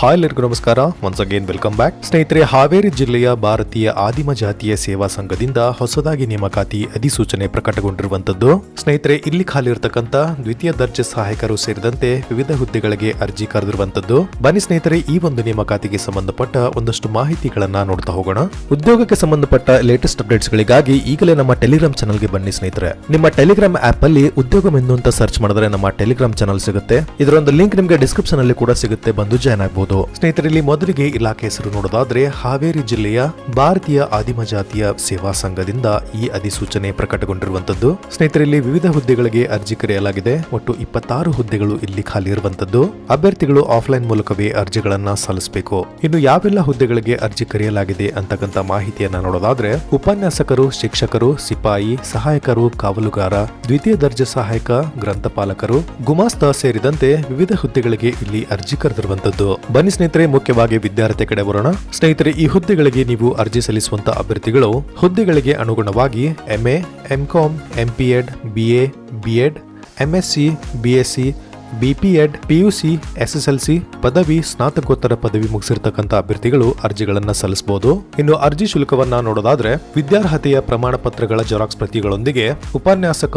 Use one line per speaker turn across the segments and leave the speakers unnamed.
Hi ಎಲ್ಲರಿಗೂ ನಮಸ್ಕಾರ. Once again welcome back ಸ್ನೇಹಿತರೆ, ಹಾವೇರಿ ಜಿಲ್ಲೆಯ ಭಾರತೀಯ ಆದಿಮ ಜಾತಿಯ ಸೇವಾ ಸಂಘದಿಂದ ಹೊಸದಾಗಿ ನೇಮಕಾತಿ ಅಧಿಸೂಚನೆ ಪ್ರಕಟಗೊಂಡಿರುವಂತದ್ದು ಸ್ನೇಹಿತರೆ, ಇಲ್ಲಿ ಖಾಲಿ ಇರತಕ್ಕಂತ ದ್ವಿತೀಯ ದರ್ಜೆ ಸಹಾಯಕರು ಸೇರಿದಂತೆ ವಿವಿಧ ಹುದ್ದೆಗಳಿಗೆ ಅರ್ಜಿ ಕರೆದಿರುವಂತದ್ದು ಬನ್ನಿ ಸ್ನೇಹಿತರೆ, ಈ ಒಂದು ನೇಮಕಾತಿಗೆ ಸಂಬಂಧಪಟ್ಟ ಒಂದಷ್ಟು ಮಾಹಿತಿಗಳನ್ನ ನೋಡ್ತಾ ಹೋಗೋಣ. ಉದ್ಯೋಗಕ್ಕೆ ಸಂಬಂಧಪಟ್ಟ ಲೇಟೆಸ್ಟ್ ಅಪ್ಡೇಟ್ಸ್ ಗಳಿಗಾಗಿ ಈಗಲೇ ನಮ್ಮ ಟೆಲಿಗ್ರಾಮ್ ಚಾನಲ್ಗೆ ಬನ್ನಿ ಸ್ನೇಹಿತರೆ. ನಿಮ್ಮ ಟೆಲಿಗ್ರಾಮ್ ಆಪ್ ಅಲ್ಲಿ ಉದ್ಯೋಗ ಅಂತ ಸರ್ಚ್ ಮಾಡಿದ್ರೆ ನಮ್ಮ ಟೆಲಿಗ್ರಾಮ್ ಚಾನಲ್ ಸಿಗುತ್ತೆ. ಇದರೊಂದು ಲಿಂಕ್ ನಿಮಗೆ ಡಿಸ್ಕ್ರಿಪ್ಷನ್ ಅಲ್ಲಿ ಕೂಡ ಸಿಗುತ್ತೆ. ಬಂದು ಜಾಯ್ನ್ ಆಗಬಹುದು ಸ್ನೇಹಿತರೆ ಇಲ್ಲಿ ಮೊದಲಿಗೆ ಇಲಾಖೆ ಹೆಸರು ನೋಡೋದಾದ್ರೆ, ಹಾವೇರಿ ಜಿಲ್ಲೆಯ ಭಾರತೀಯ ಆದಿಮ ಜಾತಿಯ ಸೇವಾ ಸಂಘದಿಂದ ಈ ಅಧಿಸೂಚನೆ ಪ್ರಕಟಗೊಂಡಿರುವಂತದ್ದು ಸ್ನೇಹಿತರಲ್ಲಿ ವಿವಿಧ ಹುದ್ದೆಗಳಿಗೆ ಅರ್ಜಿ ಕರೆಯಲಾಗಿದೆ. ಒಟ್ಟು ಇಪ್ಪತ್ತಾರು ಹುದ್ದೆಗಳು ಇಲ್ಲಿ ಖಾಲಿ ಇರುವಂತದ್ದು ಅಭ್ಯರ್ಥಿಗಳು ಆಫ್ಲೈನ್ ಮೂಲಕವೇ ಅರ್ಜಿಗಳನ್ನ ಸಲ್ಲಿಸಬೇಕು. ಇನ್ನು ಯಾವೆಲ್ಲ ಹುದ್ದೆಗಳಿಗೆ ಅರ್ಜಿ ಕರೆಯಲಾಗಿದೆ ಅಂತಕ್ಕಂಥ ಮಾಹಿತಿಯನ್ನ ನೋಡೋದಾದ್ರೆ, ಉಪನ್ಯಾಸಕರು, ಶಿಕ್ಷಕರು, ಸಿಪಾಯಿ, ಸಹಾಯಕರು, ಕಾವಲುಗಾರ, ದ್ವಿತೀಯ ದರ್ಜೆ ಸಹಾಯಕ, ಗ್ರಂಥಪಾಲಕರು, ಗುಮಾಸ್ತ ಸೇರಿದಂತೆ ವಿವಿಧ ಹುದ್ದೆಗಳಿಗೆ ಇಲ್ಲಿ ಅರ್ಜಿ ಕರೆದಿರುವಂತದ್ದು ಬನ್ನಿ ಸ್ನೇಹಿತರೆ, ಮುಖ್ಯವಾಗಿ ವಿದ್ಯಾರ್ಥಿ ಕಡೆ ಬರೋಣ. ಸ್ನೇಹಿತರೆ, ಈ ಹುದ್ದೆಗಳಿಗೆ ನೀವು ಅರ್ಜಿ ಸಲ್ಲಿಸುವಂತ ಅಭ್ಯರ್ಥಿಗಳು ಹುದ್ದೆಗಳಿಗೆ ಅನುಗುಣವಾಗಿ MA MCom MPEd BA BEd MSc BSc BPEd PUC SSLC ಪದವಿ, ಸ್ನಾತಕೋತ್ತರ ಪದವಿ ಮುಗಿಸಿರ್ತಕ್ಕಂಥ ಅಭ್ಯರ್ಥಿಗಳು ಅರ್ಜಿಗಳನ್ನು ಸಲ್ಲಿಸಬಹುದು. ಇನ್ನು ಅರ್ಜಿ ಶುಲ್ಕವನ್ನ ನೋಡೋದಾದ್ರೆ, ವಿದ್ಯಾರ್ಹತೆಯ ಪ್ರಮಾಣ ಪತ್ರಗಳ ಜೆರಾಕ್ಸ್ ಪ್ರತಿಗಳೊಂದಿಗೆ ಉಪನ್ಯಾಸಕ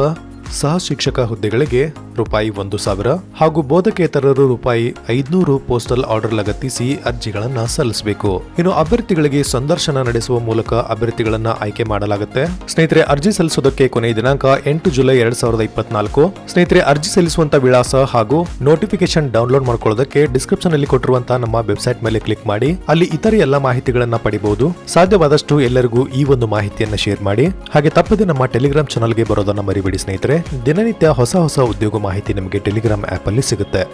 ಸಹ ಶಿಕ್ಷಕ ಹುದ್ದೆಗಳಿಗೆ ರೂಪಾಯಿ ಒಂದು ಸಾವಿರ ಹಾಗೂ ಬೋಧಕೇತರರು ರೂಪಾಯಿ ಐದ್ನೂರು ಪೋಸ್ಟಲ್ ಆರ್ಡರ್ ಲಗತ್ತಿಸಿ ಅರ್ಜಿಗಳನ್ನು ಸಲ್ಲಿಸಬೇಕು. ಇನ್ನು ಅಭ್ಯರ್ಥಿಗಳಿಗೆ ಸಂದರ್ಶನ ನಡೆಸುವ ಮೂಲಕ ಅಭ್ಯರ್ಥಿಗಳನ್ನ ಆಯ್ಕೆ ಮಾಡಲಾಗುತ್ತೆ. ಸ್ನೇಹಿತರೆ, ಅರ್ಜಿ ಸಲ್ಲಿಸೋದಕ್ಕೆ ಕೊನೆಯ ದಿನಾಂಕ ಎಂಟು ಜುಲೈ ಎರಡ್ ಸಾವಿರದ ಇಪ್ಪತ್ನಾಲ್ಕು. ಸ್ನೇಹಿತರೆ, ಅರ್ಜಿ ಸಲ್ಲಿಸುವಂತ ವಿಳಾಸ ಹಾಗೂ ನೋಟಿಫಿಕೇಶನ್ ಡೌನ್ಲೋಡ್ ಮಾಡ್ಕೊಳ್ಳೋದಕ್ಕೆ ಡಿಸ್ಕ್ರಿಪ್ಷನ್ ಅಲ್ಲಿ ಕೊಟ್ಟಿರುವಂತಹ ನಮ್ಮ ವೆಬ್ಸೈಟ್ ಮೇಲೆ ಕ್ಲಿಕ್ ಮಾಡಿ, ಅಲ್ಲಿ ಇತರೆ ಎಲ್ಲ ಮಾಹಿತಿಗಳನ್ನ ಪಡಿಬಹುದು. ಸಾಧ್ಯವಾದಷ್ಟು ಎಲ್ಲರಿಗೂ ಈ ಒಂದು ಮಾಹಿತಿಯನ್ನ ಶೇರ್ ಮಾಡಿ. ಹಾಗೆ ತಪ್ಪದೆ ನಮ್ಮ ಟೆಲಿಗ್ರಾಮ್ ಚಾನಲ್ಗೆ ಬರೋದನ್ನ ಮರಿಬೇಡಿ ಸ್ನೇಹಿತರೆ. ದಿನನಿತ್ಯ ಹೊಸ ಹೊಸ ಉದ್ಯೋಗ ಮಾಹಿತಿ ನಿಮಗೆ ಟೆಲಿಗ್ರಾಮ್ ಆ್ಯಪಲ್ಲಿ ಸಿಗುತ್ತೆ.